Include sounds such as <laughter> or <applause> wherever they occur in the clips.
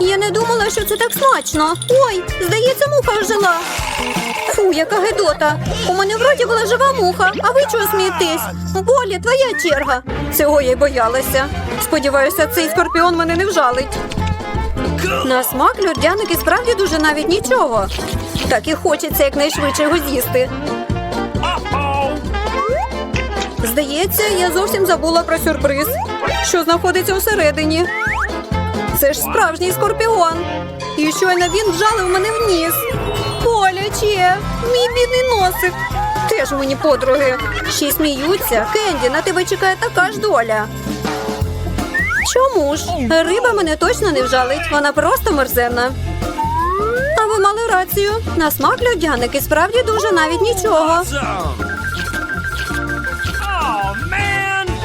Я не думала, що це так смачно. Ой, здається, муха ожила. Фу, яка гидота. У мене вроді була жива муха, а ви чого смієтесь? Болі, твоя черга. Цього я й боялася. Сподіваюся, цей скорпіон мене не вжалить. На смак льодяник справді дуже навіть нічого. Так і хочеться якнайшвидше його з'їсти. Здається, я зовсім забула про сюрприз, що знаходиться усередині. Це ж справжній скорпіон. І щойно він вжалив мене в ніс. Боляче, мій бідний носик. Теж мені подруги. Ще сміються. Кенді, на тебе чекає така ж доля. Чому ж? Риба мене точно не вжалить, вона просто мерзенна. А ви мали рацію. На смак льодяник і справді дуже навіть нічого.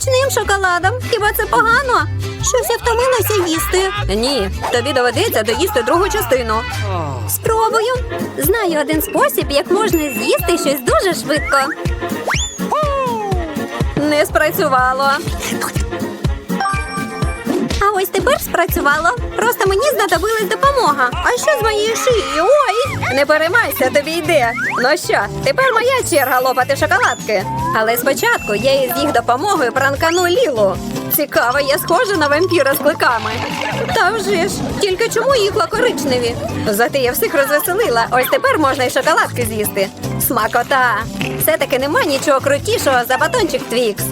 Смачним шоколадом. Хіба це погано? Щось я втомилася їсти. Ні, тобі доведеться доїсти другу частину. Спробую. Знаю один спосіб, як можна з'їсти щось дуже швидко. Не спрацювало. А ось тепер спрацювало. Просто мені знадобилась допомога. А що з моєю шиєю? Не переймайся, тобі йде. Ну що, тепер моя черга лопати шоколадки. Але спочатку я із їх допомогою пранкану Лілу. Цікаво, я схожа на вампіра з кликами. Та вже ж, тільки чому їхла коричневі? Зате я всіх розвеселила. Ось тепер можна і шоколадки з'їсти. Смакота! Все-таки нема нічого крутішого за батончик Твікс.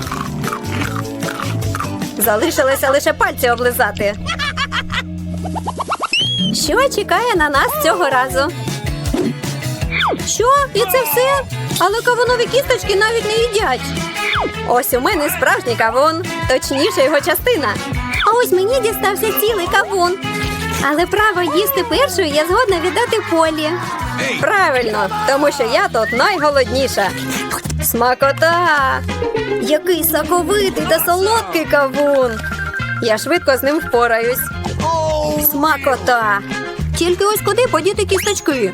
Залишилося лише пальці облизати. Що чекає на нас цього разу? Що? І це все? Але кавунові кісточки навіть не їдять. Ось у мене справжній кавун, точніше його частина. А ось мені дістався цілий кавун. Але право їсти першою я згодна віддати полі. Правильно, тому що я тут найголодніша. Смакота! Який соковитий та солодкий кавун. Я швидко з ним впораюсь. Смакота! Тільки ось куди подіти кісточки?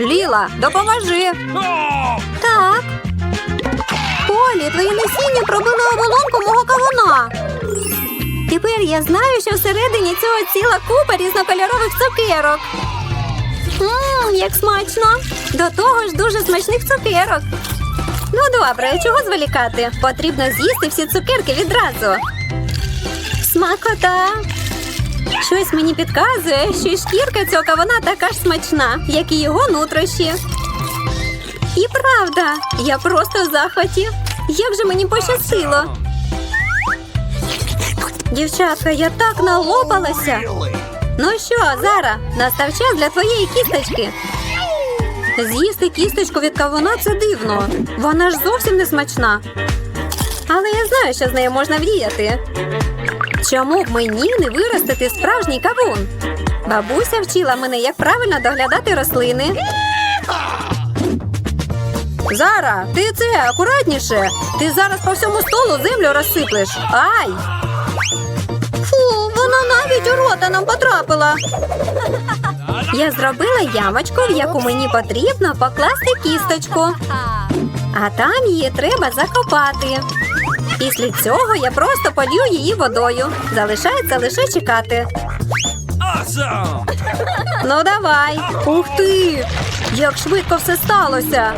Ліла, допоможи. Так. Полі, твоє насіння пробило оболонку мого кавуна. Тепер я знаю, що всередині цього ціла купа різнокольорових цукерок. Ммм, як смачно! До того ж дуже смачних цукерок. Ну добре, чого зволікати? Потрібно з'їсти всі цукерки відразу. Смакота! Щось мені підказує, що й шкірка цього кавуна така ж смачна, як і його нутрощі. І правда, я просто в захваті. Як же мені пощастило. Дівчатка, я так налопалася. Ну що, Зара, настав час для твоєї кісточки. З'їсти кісточку від кавуна це дивно. Вона ж зовсім не смачна. Але я знаю, що з нею можна вдіяти. Чому б мені не виростити справжній кавун? Бабуся вчила мене, як правильно доглядати рослини. Зара, ти це акуратніше. Ти зараз по всьому столу землю розсиплеш. Ай! Фу, вона навіть у рота нам потрапила. Я зробила ямочку, в яку мені потрібно покласти кісточку. А там її треба закопати. Після цього я просто полью її водою. Залишається лише чекати. Awesome! Ну давай. Ух ти! Як швидко все сталося.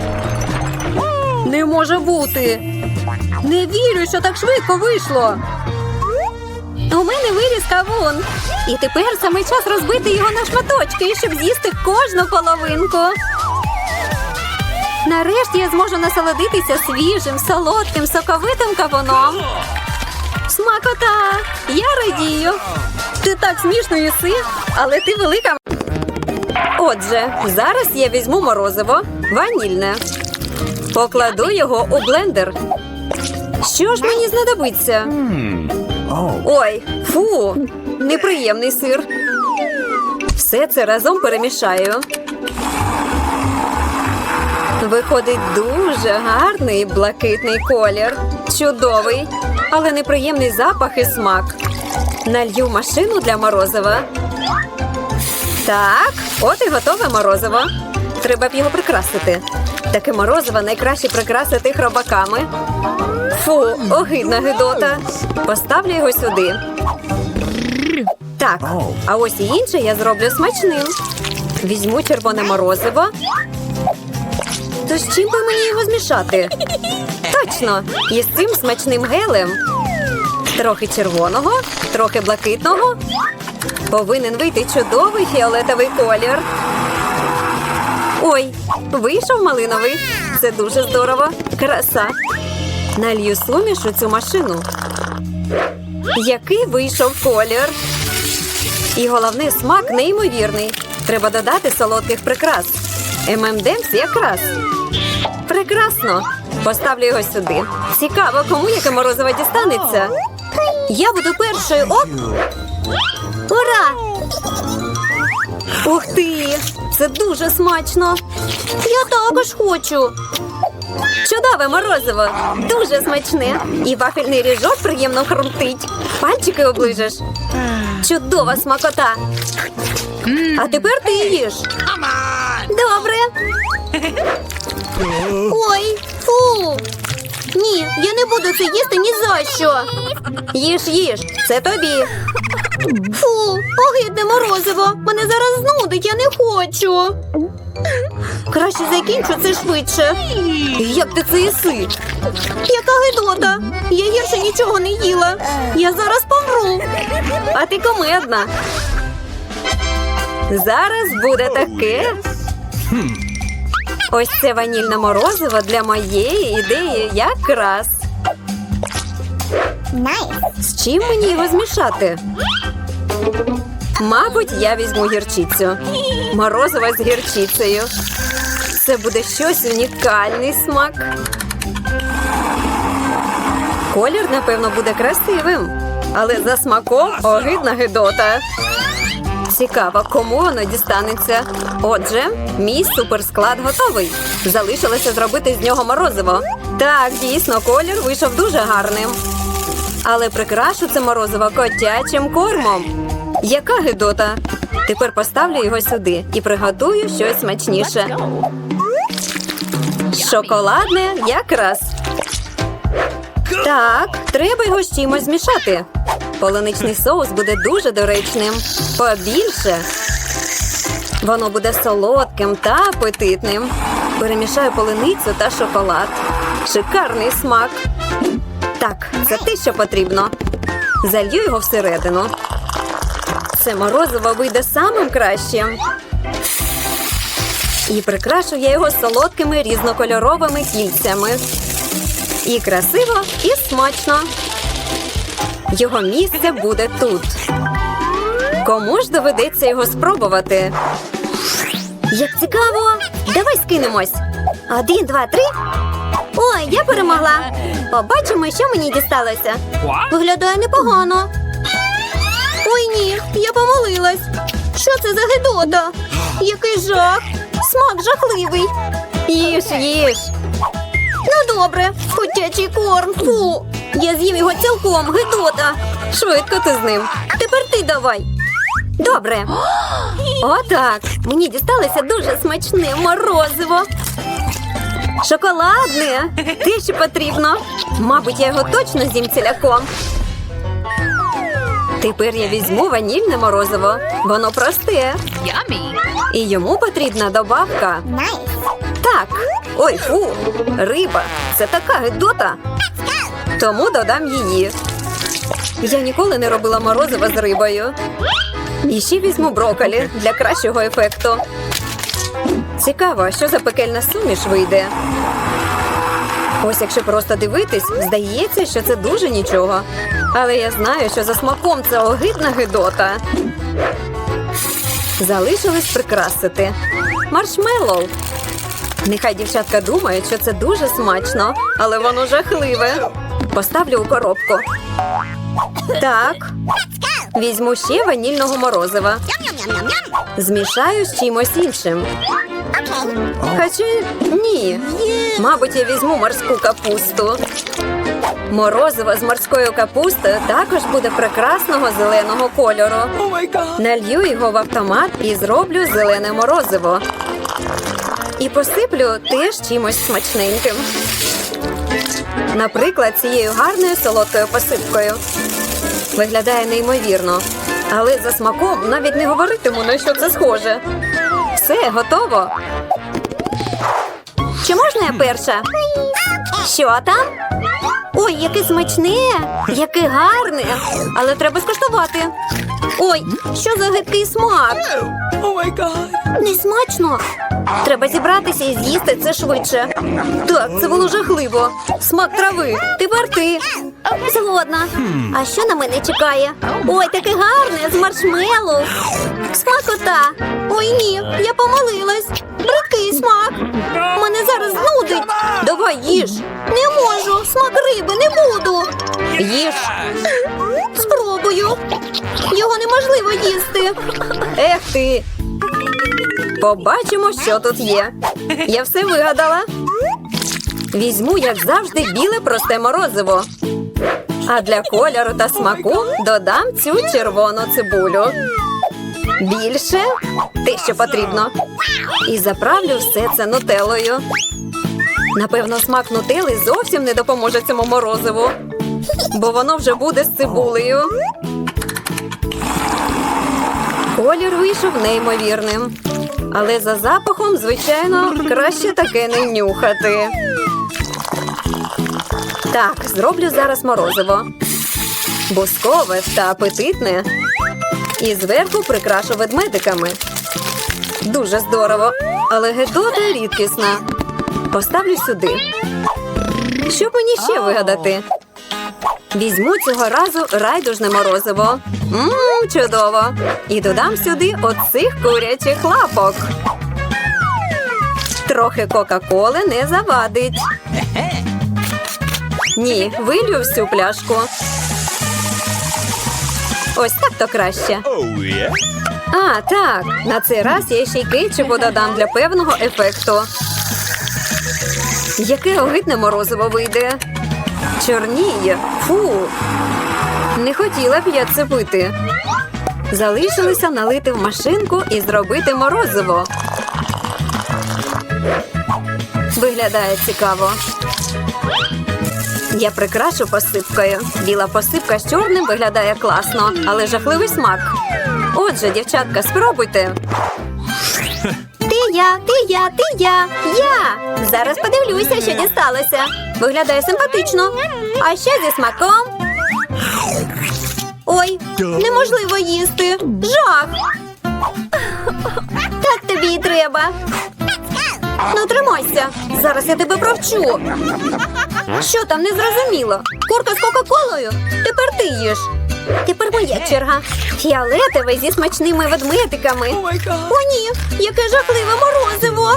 Не може бути. Не вірю, що так швидко вийшло. У мене виріс кавун. І тепер саме час розбити його на шматочки, щоб з'їсти кожну половинку. Нарешті я зможу насолодитися свіжим, солодким, соковитим кавуном. Смакота! Я радію. Ти так смішно їси, але ти велика. Отже, зараз я візьму морозиво ванільне. Покладу його у блендер. Що ж мені знадобиться? Ой, фу, неприємний сир. Все це разом перемішаю. Виходить дуже гарний блакитний колір. Чудовий, але неприємний запах і смак. Налью машину для морозива. Так, от і готове морозиво. Треба б його прикрасити. Таке морозиво найкраще прикрасити хробаками. Фу, огидна гидота. Поставлю його сюди. Так, а ось і інше я зроблю смачним. Візьму червоне морозиво. То з чим би мені його змішати? Точно, із цим смачним гелем. Трохи червоного, трохи блакитного. Повинен вийти чудовий фіолетовий колір. Ой, вийшов малиновий. Це дуже здорово. Краса. Налью суміш у цю машину. Який вийшов колір. І головне, смак неймовірний. Треба додати солодких прикрас. ММДМС якраз. Прекрасно. Поставлю його сюди. Цікаво, кому яке морозиво дістанеться. Я буду першою. Оп! Ура! Ух ти! Це дуже смачно. Я також хочу. Чудове морозиво, дуже смачне. І вафельний ріжок приємно хрумтить. Пальчики оближеш. Чудова смакота. А тепер ти їж. Добре. Ой, фу. Ні, я не буду це їсти ні за що. Їж, їж, це тобі. Фу, огидне морозиво. Мене зараз знудить, я не хочу. Краще закінчу це швидше. Як ти це їси? Яка гидота? Я гірше нічого не їла. Я зараз помру. А ти комедна. Зараз буде таке. Ось це ванільне морозиво для моєї ідеї якраз. З чим мені його змішати? Мабуть, я візьму гірчицю. Морозиво з гірчицею. Це буде щось унікальний смак. Колір, напевно, буде красивим, але за смаком огидна гидота. Цікаво, кому воно дістанеться. Отже, мій суперсклад готовий. Залишилося зробити з нього морозиво. Так, дійсно, колір вийшов дуже гарним. Але прикрашу це морозиво котячим кормом. Яка гидота? Тепер поставлю його сюди і приготую щось смачніше. Шоколадне якраз. Так, треба його з чимось змішати. Полуничний соус буде дуже доречним. Побільше. Воно буде солодким та апетитним. Перемішаю полуницю та шоколад. Шикарний смак. Так, це те, що потрібно. Залью його всередину. Це морозиво вийде самим кращим. І прикрашу я його солодкими різнокольоровими кільцями. І красиво, і смачно. Його місце буде тут. Кому ж доведеться його спробувати? Як цікаво! Давай скинемось. Один, два, три. Ой, я перемогла. Побачимо, що мені дісталося. Виглядає непогано. Ой ні, я помилилась. Що це за гидота? Який жах! Смак жахливий. Їж, їж. Добре, котячий корм. Фу. Я з'їм його цілком, гидота. Швидко ти з ним. Тепер ти давай. Добре. <gasps> Отак. Мені дісталося дуже смачне морозиво. Шоколадне. Те, що потрібно. Мабуть, я його точно з'їм ціляком. Тепер я візьму ванільне морозиво. Воно просте. І йому потрібна добавка. Так. Ой, фу. Риба. Це така гидота. Тому додам її. Я ніколи не робила морозиво з рибою. І ще візьму броколі для кращого ефекту. Цікаво, що за пекельна суміш вийде. Ось якщо просто дивитись, здається, що це дуже нічого. Але я знаю, що за смаком це огидна гидота. Залишилось прикрасити. Маршмеллоу. Нехай дівчатка думають, що це дуже смачно, але воно жахливе. Поставлю у коробку. Так. Візьму ще ванільного морозива. Змішаю з чимось іншим. Хоча ні. Мабуть, я візьму морську капусту. Морозиво з морською капустою також буде прекрасного зеленого кольору. Oh. Налью його в автомат і зроблю зелене морозиво. І посиплю теж чимось смачненьким. Наприклад, цією гарною солодкою посипкою. Виглядає неймовірно. Але за смаком навіть не говоритиму, на що це схоже. Все, готово. Чи можна я перша? Що там? Ой, яке смачне, яке гарне. Але треба скуштувати. Ой, що за гидкий смак? Oh. Не смачно. Треба зібратися і з'їсти це швидше. Так, це було жахливо. Смак трави. Тепер ти. Згодна. А що на мене чекає? Ой, таке гарне з маршмеллоу. Смакота. Ой, ні, я помилилась. Бридкий смак. Мене зараз знудить. Давай їж. Не можу. Смак риби не буду. Їж. Спробую. Його неможливо їсти. Ех ти. Побачимо, що тут є. Я все вигадала. Візьму, як завжди, біле просте морозиво. А для кольору та смаку додам цю червону цибулю. Більше те, що потрібно. І заправлю все це нутелою. Напевно, смак нутели зовсім не допоможе цьому морозиву, бо воно вже буде з цибулею. Колір вийшов неймовірним. Але за запахом, звичайно, краще таке не нюхати. Так, зроблю зараз морозиво. Бускове та апетитне. І зверху прикрашу ведмедиками. Дуже здорово, але гедота рідкісна. Поставлю сюди. Що мені ще вигадати? Візьму цього разу райдужне морозиво. Мм, чудово. І додам сюди оцих курячих лапок. Трохи Кока-Коли не завадить. Ні, вилью всю пляшку. Ось так то краще. А, так. На цей раз я ще й кетчупу додам для певного ефекту. Яке огидне морозиво вийде. Чорніє. Фу. Не хотіла б я це пити. Залишилося налити в машинку і зробити морозиво. Виглядає цікаво. Я прикрашу посипкою. Біла посипка з чорним виглядає класно, але жахливий смак. Отже, дівчатка, спробуйте. Я, ти я, ти я, я. Зараз подивлюся, що дісталося. Виглядає симпатично. А ще зі смаком. Ой, неможливо їсти. Жах. Так тобі і треба. Ну, тримайся. Зараз я тебе провчу. Що там не зрозуміло? Курка з Кока-Колою? Тепер ти їш. Тепер моя черга. Фіолетовий зі смачними ведмедиками. Oh. О, ні, яке жахливе морозиво.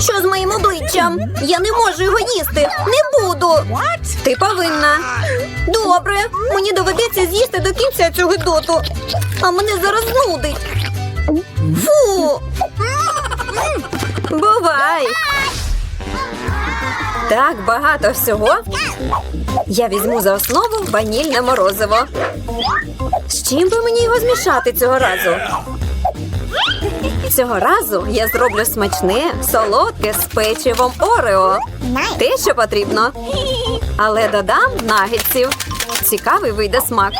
Що з моїм обличчям? Я не можу його їсти. Не буду. Ти повинна. Добре, мені доведеться з'їсти до кінця цього гидоту. А мене зараз нудить. Фу. Так багато всього. Я візьму за основу ванільне морозиво. З чим би мені його змішати цього разу? Цього разу я зроблю смачне, солодке з печивом Орео. Те, що потрібно. Але додам нагетсів. Цікавий вийде смак.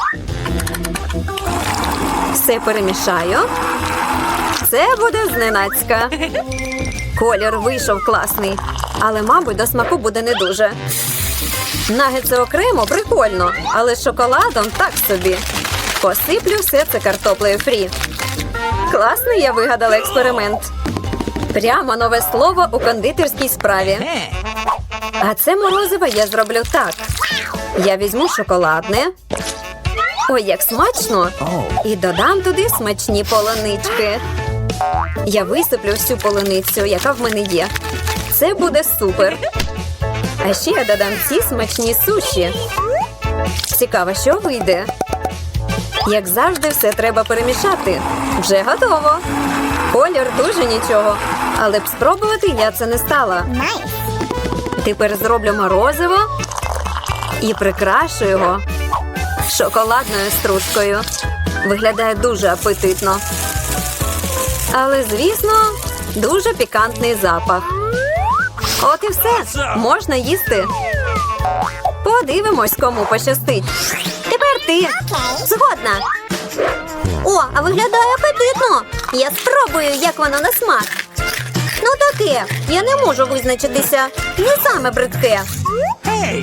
Все перемішаю. Це буде зненацька. Колір вийшов класний, але, мабуть, до смаку буде не дуже. Нагетси окремо прикольно, але з шоколадом так собі. Посиплю все це картоплею фрі. Класний я вигадала експеримент. Прямо нове слово у кондитерській справі. А це морозиво я зроблю так. Я візьму шоколадне. Ой, як смачно! І додам туди смачні полонички. Я висиплю всю полуницю, яка в мене є. Це буде супер. А ще я додам ці смачні суші. Цікаво, що вийде. Як завжди, все треба перемішати. Вже готово. Колір дуже нічого. Але б спробувати я це не стала. Тепер зроблю морозиво і прикрашу його шоколадною стружкою. Виглядає дуже апетитно. Але, звісно, дуже пікантний запах. От і все. Можна їсти. Подивимось, кому пощастить. Тепер ти. Згодна. О, а виглядає апетитно. Я спробую, як воно на смак. Ну таке, я не можу визначитися. Не саме бридке.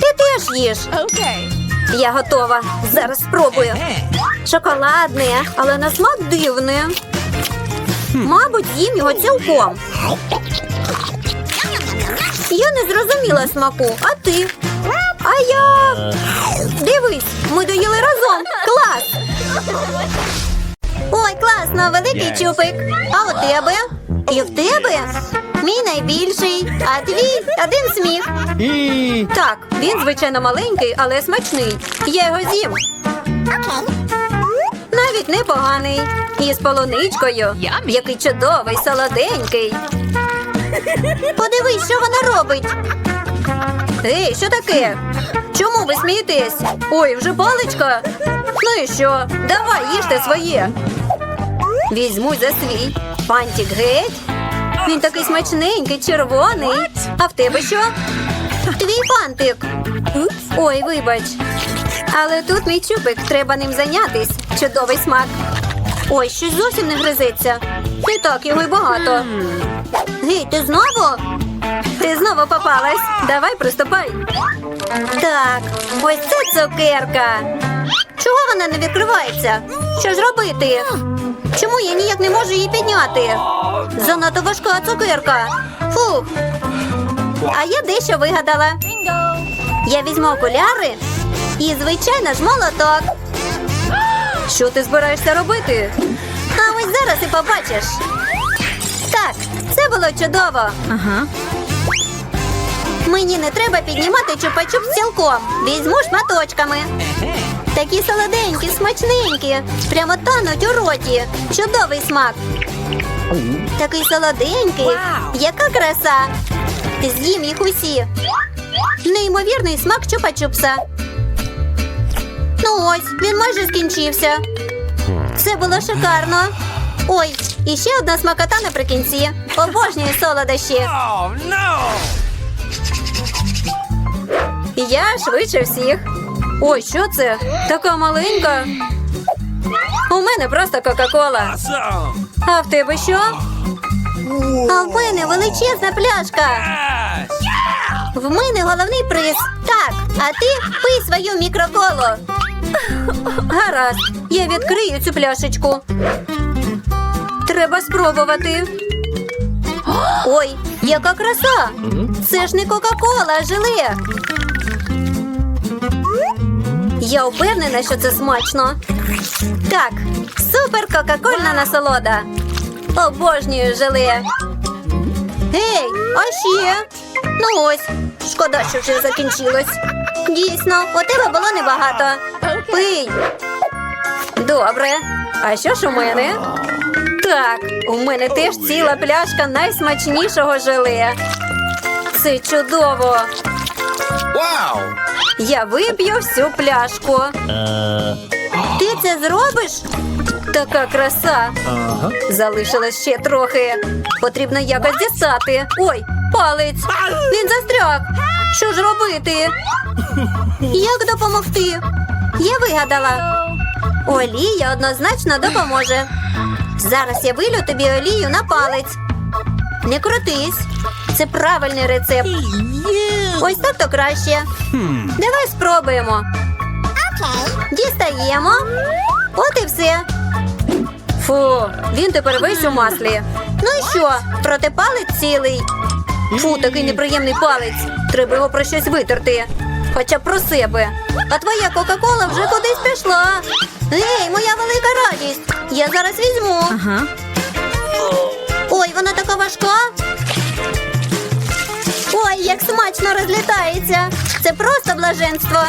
Ти теж їж. Я готова. Зараз спробую. Шоколадне, але на смак дивне. Мабуть, їм його цілком. Я не зрозуміла смаку, а ти? А я. Дивись, ми доїли разом. Клас! Ой, класно, великий чупик. А у тебе? І в тебе? Мій найбільший, а твій один сміх. Так, він звичайно маленький, але смачний. Я його з'їм. Навіть непоганий. І з полуничкою. Який чудовий, солоденький. Подивись, що вона робить. Ей, що таке? Чому ви смієтесь? Ой, вже паличка. Ну і що? Давай їжте своє. Візьму за свій. Пантік геть. Він такий смачненький, червоний. А в тебе що? Твій пантик. Ой, вибач. Але тут мій чупик, треба ним зайнятись. Чудовий смак. Ой, щось зовсім не гризеться. Не так його й багато. Гей, ти знову? Ти знову попалась. Давай приступай. Так, ось це цукерка. Чого вона не відкривається? Що ж робити? Чому я ніяк не можу її підняти? Занадто важка цукерка. Фух. А я дещо вигадала. Я візьму окуляри і, звичайно ж, молоток. Що ти збираєшся робити? А ось зараз і побачиш. Так, це було чудово. Ага. Мені не треба піднімати чупа-чуп цілком. Візьму шматочками. Такі солоденькі, смачненькі. Прямо тануть у роті. Чудовий смак. Такий солоденький. Яка краса. З'їм їх усі. Неймовірний смак чупа-чупса. Ну ось, він майже скінчився. Це було шикарно. Ой, і ще одна смакота наприкінці. Обожнюю солодощі. Oh no! Я швидше всіх. Ой, що це? Така маленька. У мене просто Кока-Кола. А в тебе що? А в мене величезна пляшка. В мене головний приз. Так, а ти пий свою мікроколу. Гаразд, я відкрию цю пляшечку. Треба спробувати. Ой, яка краса! Це ж не Кока-Кола, а желе. Я впевнена, що це смачно. Так, супер кока-кольна насолода. Обожнюю желе. Гей, а ще? Ну ось, шкода, що вже закінчилось. Дійсно, у тебе було небагато. Пий. Добре. А що ж у мене? Так, у мене теж ціла пляшка найсмачнішого желе. Це чудово. Wow! Я вип'ю всю пляшку. Ти це зробиш? Така краса. Залишилось ще трохи. Потрібно якось дістати. Ой, палець. Він застряг. Що ж робити? Як допомогти? Я вигадала. Олія однозначно допоможе. Зараз я вилю тобі олію на палець. Не крутись. Це правильний рецепт. Ось так то краще. Давай спробуємо. Дістаємо. От і все. Фу, він тепер весь у маслі. Ну і що? Проти палець цілий. Фу, такий неприємний палець. Треба його про щось витерти. Хоча б про себе. А твоя Кока-Кола вже кудись пішла. Ей, моя велика радість. Я зараз візьму. Ага. Ой, вона така важка. Ой, як смачно розлітається. Це просто блаженство.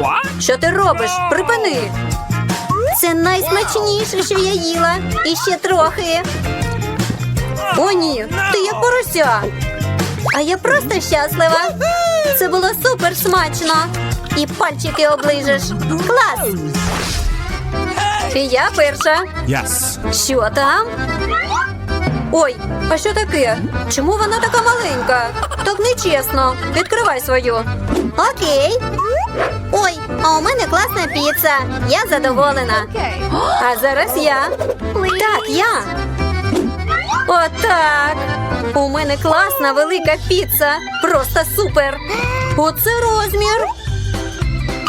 What? Що ти робиш? Припини. Це найсмачніше, що я їла. І ще трохи. О, ні, ти як порося. А я просто щаслива. Це було супер смачно. І пальчики оближеш. Клас! І я перша. Yes. Що там? Ой, а що таке? Чому вона така маленька? Так нечесно. Відкривай свою. Окей. Ой, а у мене класна піца. Я задоволена. А зараз я. Так, я. Отак. У мене класна велика піца. Просто супер. Оце розмір.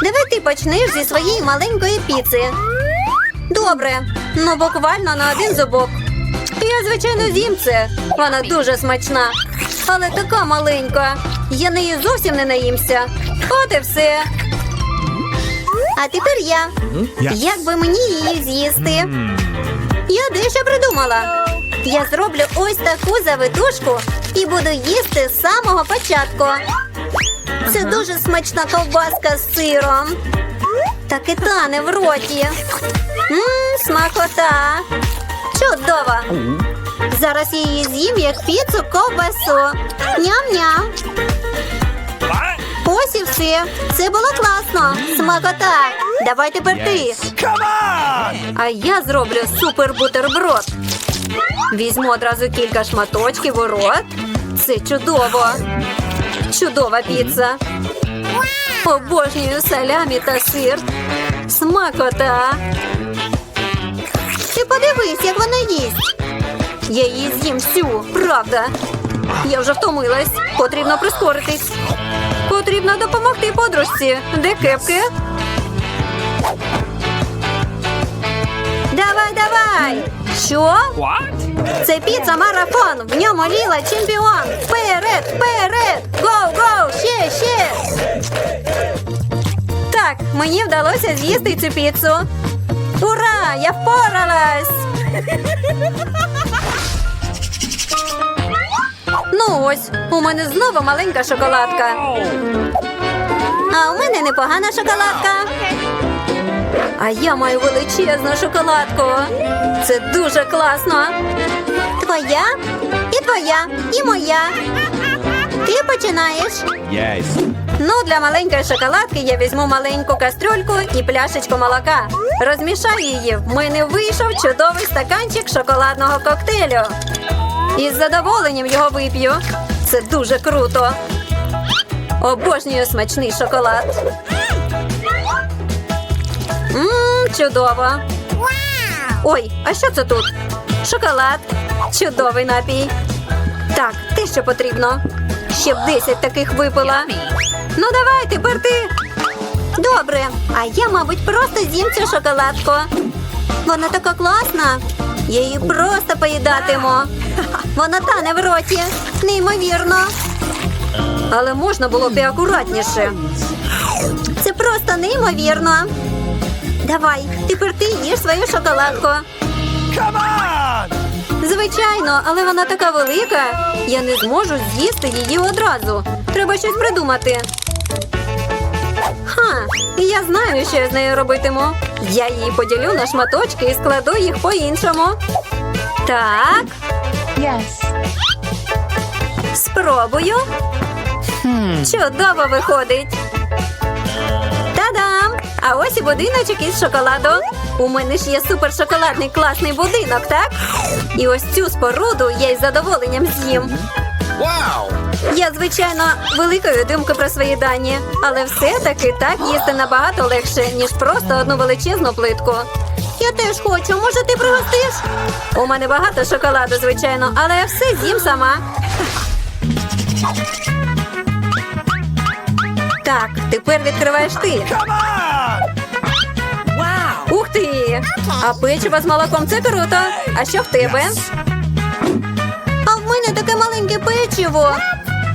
Давай ти почнеш зі своєї маленької піци. Добре, ну буквально на один зубок. Я, звичайно, з'їм це. Вона дуже смачна. Але така маленька. Я неї зовсім не наїмся. От і все. А тепер я. Yes. Як би мені її з'їсти? Я дещо придумала. Я зроблю ось таку завитушку і буду їсти з самого початку. Це дуже смачна ковбаска з сиром. Так і тане в роті. Мм, смакота. Чудово. Зараз я її з'їм як піцу ковбасу. Ням-ням. Ось і все. Це було класно. Смакота. Давай тепер ти. А я зроблю супер бутерброд. Візьму одразу кілька шматочків у рот. Це чудово. Чудова піца. Обожнюю салямі та сир. Смакота. Подивись, як вона їсть. Я її з'їм всю, правда. Я вже втомилась. Потрібно прискоритись. Потрібно допомогти подружці. Де кепки? Давай, давай! Що? Це піца марафон. В ньому ліла чемпіон. Вперед, вперед! Гоу, гоу! Ще, ще! Так, мені вдалося з'їсти цю піцу. Ура! Я впоралась! Ну ось, у мене знову маленька шоколадка. А у мене непогана шоколадка. А я маю величезну шоколадку. Це дуже класно. Твоя, і твоя, і моя. Ти починаєш. Yes. Ну, для маленької шоколадки я візьму маленьку кастрюльку і пляшечку молока. Розмішаю її. В мене вийшов чудовий стаканчик шоколадного коктейлю. І з задоволенням його вип'ю. Це дуже круто. Обожнюю смачний шоколад. Мм, чудово. Ой, а що це тут? Шоколад. Чудовий напій. Так, те, що потрібно. Ще б 10 таких випила. Ну давай, тепер ти. Добре, а я, мабуть, просто з'їм цю шоколадку. Вона така класна. Я її просто поїдатиму. Вона тане в роті. Неймовірно. Але можна було б і акуратніше. Це просто неймовірно. Давай, тепер ти їж свою шоколадку. Звичайно, але вона така велика. Я не зможу з'їсти її одразу. Треба щось придумати. Ха, я знаю, що я з нею робитиму. Я її поділю на шматочки і складу їх по-іншому. Так, Yes. спробую. Чудово виходить. Та-дам! А ось і будиночок із шоколаду. У мене ж є супер шоколадний класний будинок, так? І ось цю споруду я із задоволенням з'їм. Wow! Я, звичайно, великою думки про свої дані, але все-таки так їсти набагато легше, ніж просто одну величезну плитку. Я теж хочу, може, ти пригостиш? У мене багато шоколаду, звичайно, але я все з'їм сама. Так, тепер відкриваєш ти. Ух ти! А печиво з молоком це круто. А що в тебе? А в мене таке маленьке печиво.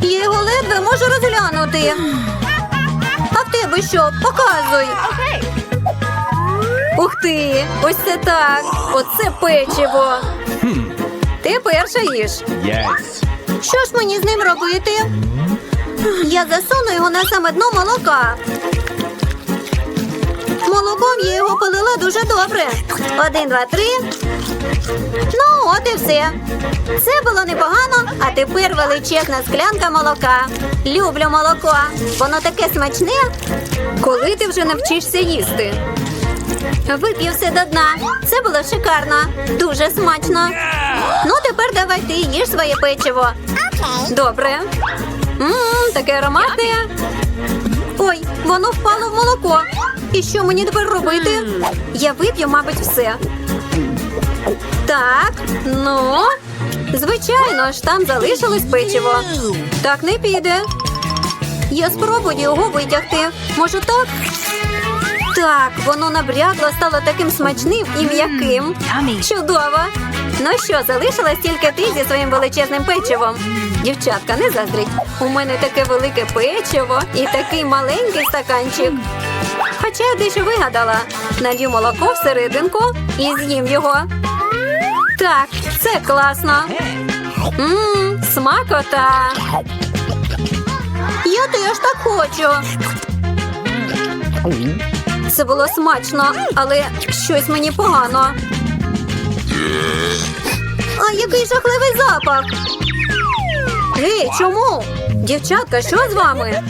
Я його ледве можу розглянути. А в тебе що? Показуй. Ух ти! Ось це так. Оце печиво. Ти перша їж. Yes. Що ж мені з ним робити? Я засуну його на саме дно молока. Молоком я його полила дуже добре. Один, два, три. Ну, от і все. Це було непогано, а тепер величезна склянка молока. Люблю молоко. Воно таке смачне. Коли ти вже навчишся їсти? Вип'ю все до дна. Це було шикарно. Дуже смачно. Ну, тепер давай ти їж своє печиво. Добре. Мм, таке ароматне. Ой, воно впало в молоко. І що мені тепер робити? Я вип'ю, мабуть, все. Так, ну. Звичайно ж, там залишилось печиво. Так не піде. Я спробую його витягти. Може так? Так, воно набрядло, стало таким смачним і м'яким. Чудово! Ну що, залишилась тільки ти зі своїм величезним печивом. Дівчатка, не заздріть. У мене таке велике печиво і такий маленький стаканчик. Хоча я дещо вигадала. Налью молоко всерединку і з'їм його. Так, це класно. Мм, смакота. Я теж так хочу. Це було смачно, але щось мені погано. А який жахливий запах. Гей, чому? Дівчатка, що з вами?